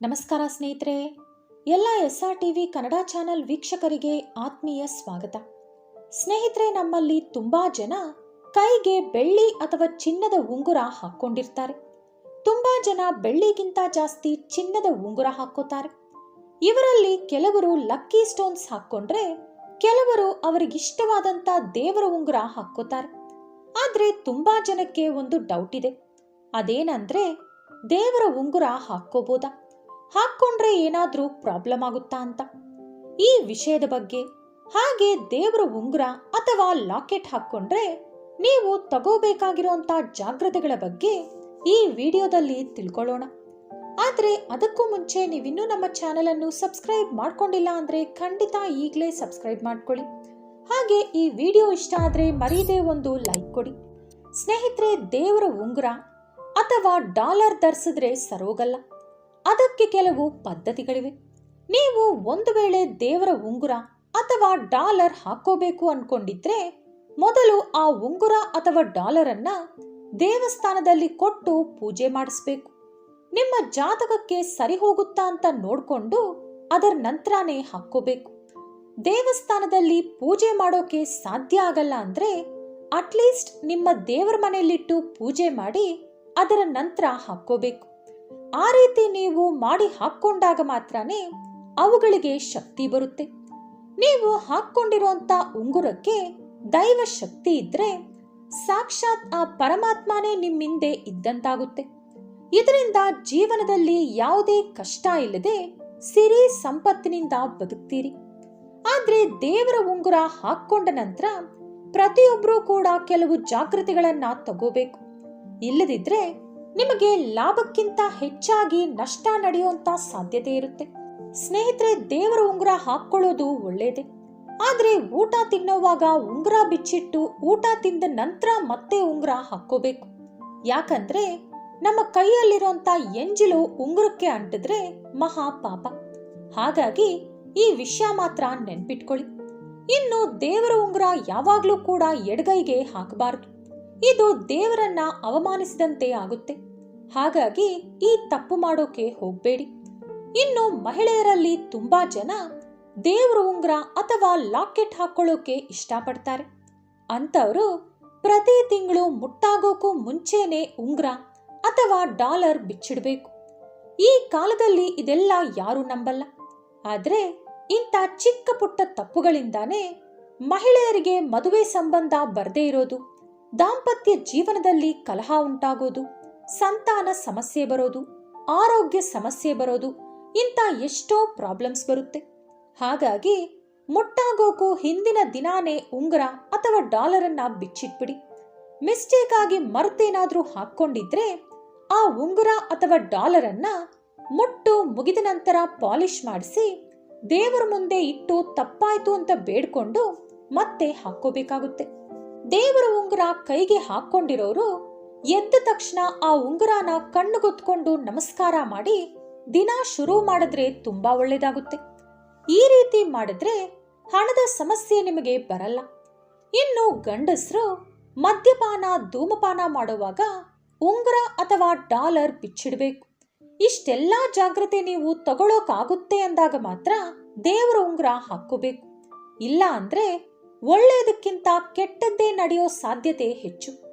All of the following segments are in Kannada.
ನಮಸ್ಕಾರ ಸ್ನೇಹಿತರೆ. ಎಲ್ಲ S R T V Kannada channel ವೀಕ್ಷಕರಿಗೆ ಆತ್ಮೀಯ ಸ್ವಾಗತ. ಸ್ನೇಹಿತರೆ, ನಮ್ಮಲ್ಲಿ ತುಂಬಾ ಜನ ಕೈಗೆ ಬೆಳ್ಳಿ ಅಥವಾ ಚಿನ್ನದ ಉಂಗುರ ಹಾಕ್ಕೊಂಡಿರ್ತಾರೆ. ತುಂಬಾ ಜನ ಬೆಳ್ಳಿಗಿಂತ ಜಾಸ್ತಿ ಚಿನ್ನದ ಉಂಗುರ ಹಾಕೋತಾರೆ ಇವರಲ್ಲಿ ಕೆಲವರು ಲಕ್ಕಿ ಸ್ಟೋನ್ಸ್ ಹಾಕ್ಕೊಂಡ್ರೆ ಕೆಲವರು ಅವರಿಗಿಷ್ಟವಾದಂತ ದೇವರ ಉಂಗುರ ಹಾಕೋತಾರೆ ಆದ್ರೆ ತುಂಬಾ ಜನಕ್ಕೆ ಒಂದು ಡೌಟ್ ಇದೆ. ಅದೇನಂದ್ರೆ, ದೇವರ ಉಂಗುರ ಹಾಕ್ಕೋಬೋದಾ? ಹಾಕ್ಕೊಂಡ್ರೆ ಏನಾದ್ರೂ ಪ್ರಾಬ್ಲಮ್ ಆಗುತ್ತಾ ಅಂತ? ಈ ವಿಷಯದ ಬಗ್ಗೆ ಹಾಗೆ ದೇವರ ಉಂಗುರ ಅಥವಾ ಲಾಕೆಟ್ ಹಾಕ್ಕೊಂಡ್ರೆ ನೀವು ತಗೋಬೇಕಾಗಿರುವಂತ ಜಾಗ್ರತೆಗಳ ಬಗ್ಗೆ ಈ ವಿಡಿಯೋದಲ್ಲಿ ತಿಳ್ಕೊಳ್ಳೋಣ. ಆದ್ರೆ ಅದಕ್ಕೂ ಮುಂಚೆ ನೀವಿನ್ನೂ ನಮ್ಮ ಚಾನೆಲ್ ಅನ್ನು ಸಬ್ಸ್ಕ್ರೈಬ್ ಮಾಡ್ಕೊಂಡಿಲ್ಲ ಅಂದ್ರೆ ಖಂಡಿತ ಈಗಲೇ ಸಬ್ಸ್ಕ್ರೈಬ್ ಮಾಡ್ಕೊಳ್ಳಿ. ಹಾಗೆ ಈ ವಿಡಿಯೋ ಇಷ್ಟ ಆದ್ರೆ ಮರೀದೇ ಒಂದು ಲೈಕ್ ಕೊಡಿ. ಸ್ನೇಹಿತರೆ, ದೇವರ ಉಂಗುರ ಅಥವಾ ಡಾಲರ್ ಧರಿಸಿದ್ರೆ ಸರೋಗಲ್ಲ. ಅದಕ್ಕೆ ಕೆಲವು ಪದ್ಧತಿಗಳಿವೆ. ನೀವು ಒಂದು ವೇಳೆ ದೇವರ ಉಂಗುರ ಅಥವಾ ಡಾಲರ್ ಹಾಕೋಬೇಕು ಅನ್ಕೊಂಡಿದ್ರೆ ಮೊದಲು ಆ ಉಂಗುರ ಅಥವಾ ಡಾಲರ್ ಅನ್ನ ದೇವಸ್ಥಾನದಲ್ಲಿ ಕೊಟ್ಟು ಪೂಜೆ ಮಾಡಿಸ್ಬೇಕು. ನಿಮ್ಮ ಜಾತಕಕ್ಕೆ ಸರಿ ಹೋಗುತ್ತಾ ಅಂತ ನೋಡಿಕೊಂಡು ಅದರ ನಂತರನೇ ಹಾಕೋಬೇಕು ದೇವಸ್ಥಾನದಲ್ಲಿ ಪೂಜೆ ಮಾಡೋಕೆ ಸಾಧ್ಯ ಆಗಲ್ಲ ಅಂದ್ರೆ ಅಟ್ಲೀಸ್ಟ್ ನಿಮ್ಮ ದೇವರ ಮನೆಯಲ್ಲಿಟ್ಟು ಪೂಜೆ ಮಾಡಿ ಅದರ ನಂತರ ಹಾಕೋಬೇಕು ಆ ರೀತಿ ನೀವು ಮಾಡಿ ಹಾಕೊಂಡಾಗ ಮಾತ್ರನೇ ಅವುಗಳಿಗೆ ಶಕ್ತಿ ಬರುತ್ತೆ. ನೀವು ಹಾಕೊಂಡಿರುವಂತ ಉಂಗುರಕ್ಕೆ ದೈವ ಶಕ್ತಿ ಇದ್ರೆ ಸಾಕ್ಷಾತ್ ಆ ಪರಮಾತ್ಮನೇ ನಿಮ್ಮಿಂದೆ ಇದ್ದಂತಾಗುತ್ತೆ. ಇದರಿಂದ ಜೀವನದಲ್ಲಿ ಯಾವುದೇ ಕಷ್ಟ ಇಲ್ಲದೆ ಸಿರಿ ಸಂಪತ್ತಿನಿಂದ ಬದುಕ್ತೀರಿ. ಆದ್ರೆ ದೇವರ ಉಂಗುರ ಹಾಕೊಂಡ ನಂತರ ಪ್ರತಿಯೊಬ್ಬರೂ ಕೂಡ ಕೆಲವು ಜಾಗೃತಿಗಳನ್ನ ತಗೋಬೇಕು. ಇಲ್ಲದಿದ್ರೆ ನಿಮಗೆ ಲಾಭಕ್ಕಿಂತ ಹೆಚ್ಚಾಗಿ ನಷ್ಟ ನಡೆಯುವಂತ ಸಾಧ್ಯತೆ ಇರುತ್ತೆ. ಸ್ನೇಹಿತರೆ, ದೇವರ ಉಂಗುರ ಹಾಕೊಳ್ಳೋದು ಒಳ್ಳೇದೆ. ಆದ್ರೆ ಊಟ ತಿನ್ನೋವಾಗ ಉಂಗುರ ಬಿಚ್ಚಿಟ್ಟು ಊಟ ತಿಂದ ನಂತರ ಮತ್ತೆ ಉಂಗುರ ಹಾಕೋಬೇಕು ಯಾಕಂದ್ರೆ ನಮ್ಮ ಕೈಯಲ್ಲಿರುವಂತ ಎಂಜಿಲು ಉಂಗುರಕ್ಕೆ ಅಂಟಿದ್ರೆ ಮಹಾ ಪಾಪ. ಹಾಗಾಗಿ ಈ ವಿಷಯ ಮಾತ್ರ ನೆನ್ಪಿಟ್ಕೊಳ್ಳಿ. ಇನ್ನು ದೇವರ ಉಂಗುರ ಯಾವಾಗ್ಲೂ ಕೂಡ ಎಡಗೈಗೆ ಹಾಕಬಾರದು. ಇದು ದೇವರನ್ನ ಅವಮಾನಿಸಿದಂತೆ ಆಗುತ್ತೆ. ಹಾಗಾಗಿ ಈ ತಪ್ಪು ಮಾಡೋಕೆ ಹೋಗ್ಬೇಡಿ. ಇನ್ನು ಮಹಿಳೆಯರಲ್ಲಿ ತುಂಬಾ ಜನ ದೇವ್ರ ಉಂಗ್ರ ಅಥವಾ ಲಾಕೆಟ್ ಹಾಕೊಳ್ಳೋಕೆ ಇಷ್ಟಪಡ್ತಾರೆ. ಅಂತವರು ಪ್ರತಿ ತಿಂಗಳು ಮುಟ್ಟಾಗೋಕು ಮುಂಚೆನೆ ಉಂಗ್ರ ಅಥವಾ ಡಾಲರ್ ಬಿಚ್ಚಿಡ್ಬೇಕು. ಈ ಕಾಲದಲ್ಲಿ ಇದೆಲ್ಲ ಯಾರು ನಂಬಲ್ಲ. ಆದ್ರೆ ಇಂಥ ಚಿಕ್ಕ ಪುಟ್ಟ ತಪ್ಪುಗಳಿಂದಾನೇ ಮಹಿಳೆಯರಿಗೆ ಮದುವೆ ಸಂಬಂಧ ಬರದೇ ಇರೋದು, ದಾಂಪತ್ಯ ಜೀವನದಲ್ಲಿ ಕಲಹ ಉಂಟಾಗೋದು. ಸಂತಾನ ಸಮಸ್ಯೆ ಬರೋದು, ಆರೋಗ್ಯ ಸಮಸ್ಯೆ ಬರೋದು, ಇಂಥ ಎಷ್ಟೋ ಪ್ರಾಬ್ಲಮ್ಸ್ ಬರುತ್ತೆ. ಹಾಗಾಗಿ ಮುಟ್ಟಾಗೋಕು ಹಿಂದಿನ ದಿನಾನೇ ಉಂಗುರ ಅಥವಾ ಡಾಲರ್ ಅನ್ನ ಬಿಚ್ಚಿಟ್ಬಿಡಿ. ಮಿಸ್ಟೇಕ್ ಆಗಿ ಮರ್ತೇನಾದ್ರೂ ಹಾಕೊಂಡಿದ್ರೆ ಆ ಉಂಗುರ ಅಥವಾ ಡಾಲರ್ ಅನ್ನ ಮುಟ್ಟು ಮುಗಿದ ನಂತರ ಪಾಲಿಶ್ ಮಾಡಿಸಿ ದೇವರ ಮುಂದೆ ಇಟ್ಟು ತಪ್ಪಾಯ್ತು ಅಂತ ಬೇಡ್ಕೊಂಡು ಮತ್ತೆ ಹಾಕೋಬೇಕಾಗುತ್ತೆ ದೇವರ ಉಂಗುರ ಕೈಗೆ ಹಾಕೊಂಡಿರೋರು ಎದ್ದ ತಕ್ಷಣ ಆ ಉಂಗುರನ ಕಣ್ಣುಗೊತ್ಕೊಂಡು ನಮಸ್ಕಾರ ಮಾಡಿ ದಿನ ಶುರು ಮಾಡಿದ್ರೆ ತುಂಬಾ ಒಳ್ಳೇದಾಗುತ್ತೆ. ಈ ರೀತಿ ಮಾಡಿದ್ರೆ ಹಣದ ಸಮಸ್ಯೆ ನಿಮಗೆ ಬರಲ್ಲ. ಇನ್ನು ಗಂಡಸರು ಮದ್ಯಪಾನ, ಧೂಮಪಾನ ಮಾಡುವಾಗ ಉಂಗುರ ಅಥವಾ ಡಾಲರ್ ಬಿಚ್ಚಿಡಬೇಕು. ಇಷ್ಟೆಲ್ಲ ಜಾಗ್ರತೆ ನೀವು ತಗೊಳ್ಳೋಕಾಗುತ್ತೆ ಅಂದಾಗ ಮಾತ್ರ ದೇವರ ಉಂಗುರ ಹಾಕೋಬೇಕು ಇಲ್ಲ ಅಂದ್ರೆ ಒಳ್ಳೆಯದಕ್ಕಿಂತ ಕೆಟ್ಟದ್ದೇ ನಡೆಯೋ ಸಾಧ್ಯತೆ ಹೆಚ್ಚು.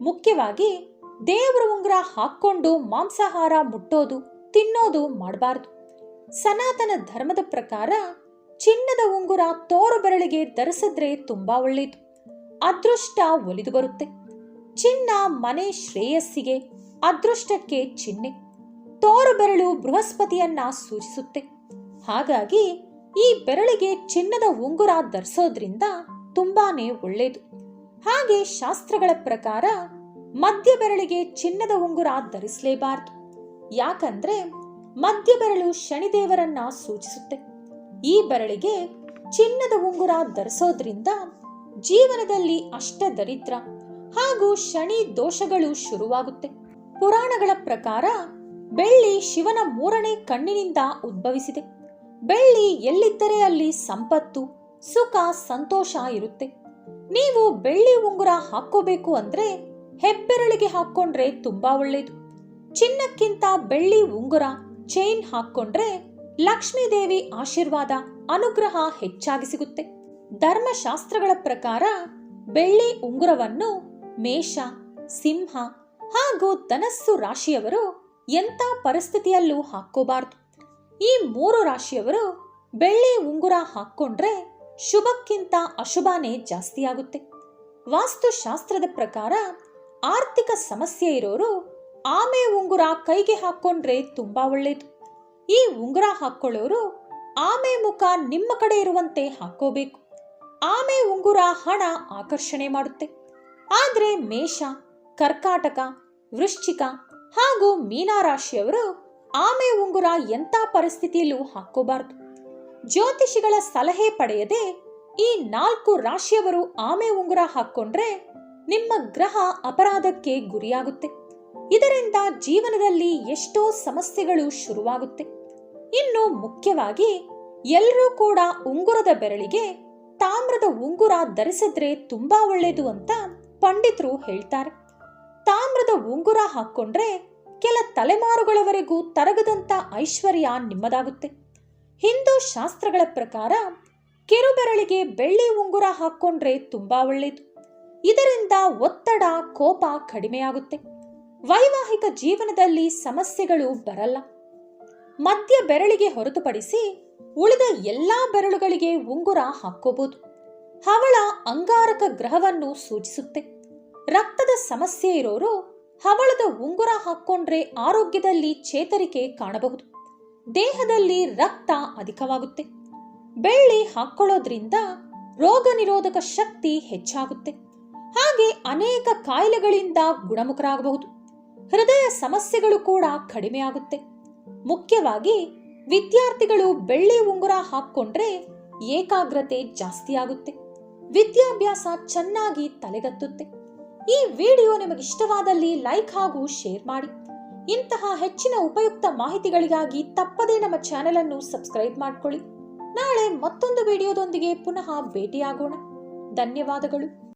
ಮುಖ್ಯವಾಗಿ ದೇವರ ಉಂಗುರ ಹಾಕ್ಕೊಂಡು ಮಾಂಸಾಹಾರ ಮುಟ್ಟೋದು, ತಿನ್ನೋದು ಮಾಡಬಾರದು. ಸನಾತನ ಧರ್ಮದ ಪ್ರಕಾರ ಚಿನ್ನದ ಉಂಗುರ ತೋರು ಬೆರಳಿಗೆ ಧರಿಸಿದ್ರೆ ತುಂಬಾ ಒಳ್ಳೆಯದು ಅದೃಷ್ಟ ಒಲಿದು ಬರುತ್ತೆ. ಚಿನ್ನ ಮನೆ ಶ್ರೇಯಸ್ಸಿಗೆ ಅದೃಷ್ಟಕ್ಕೆ ಚಿಹ್ನೆ. ತೋರು ಬೆರಳು ಬೃಹಸ್ಪತಿಯನ್ನ ಸೂಚಿಸುತ್ತೆ. ಹಾಗಾಗಿ ಈ ಬೆರಳಿಗೆ ಚಿನ್ನದ ಉಂಗುರ ಧರಿಸೋದ್ರಿಂದ ತುಂಬಾನೇ ಒಳ್ಳೆಯದು ಹಾಗೆ ಶಾಸ್ತ್ರಗಳ ಪ್ರಕಾರ ಮಧ್ಯ ಬೆರಳಿಗೆ ಚಿನ್ನದ ಉಂಗುರ ಧರಿಸಲೇಬಾರದು. ಯಾಕಂದ್ರೆ ಮಧ್ಯ ಬೆರಳು ಶನಿದೇವರನ್ನ ಸೂಚಿಸುತ್ತೆ. ಈ ಬೆರಳಿಗೆ ಚಿನ್ನದ ಉಂಗುರ ಧರಿಸೋದ್ರಿಂದ ಜೀವನದಲ್ಲಿ ಅಷ್ಟ ದರಿದ್ರ ಹಾಗೂ ಶನಿ ದೋಷಗಳು ಶುರುವಾಗುತ್ತೆ. ಪುರಾಣಗಳ ಪ್ರಕಾರ ಬೆಳ್ಳಿ ಶಿವನ ಮೂರನೇ ಕಣ್ಣಿನಿಂದ ಉದ್ಭವಿಸಿದೆ. ಬೆಳ್ಳಿ ಎಲ್ಲಿದ್ದರೆ ಅಲ್ಲಿ ಸಂಪತ್ತು, ಸುಖ, ಸಂತೋಷ ಇರುತ್ತೆ. ನೀವು ಬೆಳ್ಳಿ ಉಂಗುರ ಹಾಕೋಬೇಕು ಅಂದ್ರೆ ಹೆಬ್ಬೆರಳಿಗೆ ಹಾಕೊಂಡ್ರೆ ತುಂಬಾ ಒಳ್ಳೇದು. ಚಿನ್ನಕ್ಕಿಂತ ಬೆಳ್ಳಿ ಉಂಗುರ, ಚೈನ್ ಹಾಕ್ಕೊಂಡ್ರೆ ಲಕ್ಷ್ಮೀದೇವಿ ಆಶೀರ್ವಾದ, ಅನುಗ್ರಹ ಹೆಚ್ಚಾಗಿ ಸಿಗುತ್ತೆ. ಧರ್ಮಶಾಸ್ತ್ರಗಳ ಪ್ರಕಾರ ಬೆಳ್ಳಿ ಉಂಗುರವನ್ನು ಮೇಷ, ಸಿಂಹ ಹಾಗೂ ಧನಸ್ಸು ರಾಶಿಯವರು ಎಂಥ ಪರಿಸ್ಥಿತಿಯಲ್ಲೂ ಹಾಕ್ಕೋಬಾರ್ದು. ಈ ಮೂರು ರಾಶಿಯವರು ಬೆಳ್ಳಿ ಉಂಗುರ ಹಾಕ್ಕೊಂಡ್ರೆ ಶುಭಕ್ಕಿಂತ ಅಶುಭನೇ ಜಾಸ್ತಿಯಾಗುತ್ತೆ. ವಾಸ್ತುಶಾಸ್ತ್ರದ ಪ್ರಕಾರ ಆರ್ಥಿಕ ಸಮಸ್ಯೆ ಇರೋರು ಆಮೆ ಉಂಗುರ ಕೈಗೆ ಹಾಕೊಂಡ್ರೆ ತುಂಬಾ ಒಳ್ಳೇದು. ಈ ಉಂಗುರ ಹಾಕ್ಕೊಳ್ಳೋರು ಆಮೆ ಮುಖ ನಿಮ್ಮ ಕಡೆ ಇರುವಂತೆ ಹಾಕೋಬೇಕು. ಆಮೆ ಉಂಗುರ ಹಣ ಆಕರ್ಷಣೆ ಮಾಡುತ್ತೆ. ಆದ್ರೆ ಮೇಷ, ಕರ್ಕಾಟಕ, ವೃಶ್ಚಿಕ ಹಾಗೂ ಮೀನಾರಾಶಿಯವರು ಆಮೆ ಉಂಗುರ ಎಂಥ ಪರಿಸ್ಥಿತಿಯಲ್ಲೂ ಹಾಕೋಬಾರದು ಜ್ಯೋತಿಷಿಗಳ ಸಲಹೆ ಪಡೆಯದೆ ಈ ನಾಲ್ಕು ರಾಶಿಯವರು ಆಮೆ ಉಂಗುರ ಹಾಕ್ಕೊಂಡ್ರೆ ನಿಮ್ಮ ಗ್ರಹ ಅಪರಾಧಕ್ಕೆ ಗುರಿಯಾಗುತ್ತೆ. ಇದರಿಂದ ಜೀವನದಲ್ಲಿ ಎಷ್ಟೋ ಸಮಸ್ಯೆಗಳು ಶುರುವಾಗುತ್ತೆ. ಇನ್ನು ಮುಖ್ಯವಾಗಿ ಎಲ್ಲರೂ ಕೂಡ ಉಂಗುರದ ಬೆರಳಿಗೆ ತಾಮ್ರದ ಉಂಗುರ ಧರಿಸಿದ್ರೆ ತುಂಬಾ ಒಳ್ಳೆಯದು ಅಂತ ಪಂಡಿತರು ಹೇಳ್ತಾರೆ. ತಾಮ್ರದ ಉಂಗುರ ಹಾಕ್ಕೊಂಡ್ರೆ ಕೆಲ ತಲೆಮಾರುಗಳವರೆಗೂ ತರಗದಂತ ಐಶ್ವರ್ಯ ನಿಮ್ಮದಾಗುತ್ತೆ. ಹಿಂದೂ ಶಾಸ್ತ್ರಗಳ ಪ್ರಕಾರ ಕಿರುಬೆರಳಿಗೆ ಬೆಳ್ಳಿ ಉಂಗುರ ಹಾಕ್ಕೊಂಡ್ರೆ ತುಂಬಾ ಒಳ್ಳೆಯದು ಇದರಿಂದ ಒತ್ತಡ, ಕೋಪ ಕಡಿಮೆಯಾಗುತ್ತೆ. ವೈವಾಹಿಕ ಜೀವನದಲ್ಲಿ ಸಮಸ್ಯೆಗಳು ಬರಲ್ಲ. ಮಧ್ಯ ಬೆರಳಿಗೆ ಹೊರತುಪಡಿಸಿ ಉಳಿದ ಎಲ್ಲಾ ಬೆರಳುಗಳಿಗೆ ಉಂಗುರ ಹಾಕೋಬಹುದು ಹವಳ ಅಂಗಾರಕ ಗ್ರಹವನ್ನು ಸೂಚಿಸುತ್ತೆ. ರಕ್ತದ ಸಮಸ್ಯೆ ಇರೋರು ಹವಳದ ಉಂಗುರ ಹಾಕ್ಕೊಂಡ್ರೆ ಆರೋಗ್ಯದಲ್ಲಿ ಚೇತರಿಕೆ ಕಾಣಬಹುದು. ದೇಹದಲ್ಲಿ ರಕ್ತ ಅಧಿಕವಾಗುತ್ತೆ. ಬೆಳ್ಳಿ ಹಾಕ್ಕೊಳ್ಳೋದ್ರಿಂದ ರೋಗ ನಿರೋಧಕ ಶಕ್ತಿ ಹೆಚ್ಚಾಗುತ್ತೆ. ಹಾಗೆ ಅನೇಕ ಕಾಯಿಲೆಗಳಿಂದ ಗುಣಮುಖರಾಗಬಹುದು. ಹೃದಯ ಸಮಸ್ಯೆಗಳು ಕೂಡ ಕಡಿಮೆ ಆಗುತ್ತೆ. ಮುಖ್ಯವಾಗಿ ವಿದ್ಯಾರ್ಥಿಗಳು ಬೆಳ್ಳಿ ಉಂಗುರ ಹಾಕ್ಕೊಂಡ್ರೆ ಏಕಾಗ್ರತೆ ಜಾಸ್ತಿ ಆಗುತ್ತೆ. ವಿದ್ಯಾಭ್ಯಾಸ ಚೆನ್ನಾಗಿ ತಲೆಗತ್ತುತ್ತೆ. ಈ ವಿಡಿಯೋ ನಿಮಗಿಷ್ಟವಾದಲ್ಲಿ ಲೈಕ್ ಹಾಗೂ ಶೇರ್ ಮಾಡಿ. ಇಂತಹ ಹೆಚ್ಚಿನ ಉಪಯುಕ್ತ ಮಾಹಿತಿಗಳಿಗಾಗಿ ತಪ್ಪದೇ ನಮ್ಮ ಚಾನೆಲ್ ಅನ್ನು ಸಬ್ಸ್ಕ್ರೈಬ್ ಮಾಡಿಕೊಳ್ಳಿ. ನಾಳೆ ಮತ್ತೊಂದು ವಿಡಿಯೋದೊಂದಿಗೆ ಪುನಃ ಭೇಟಿಯಾಗೋಣ. ಧನ್ಯವಾದಗಳು.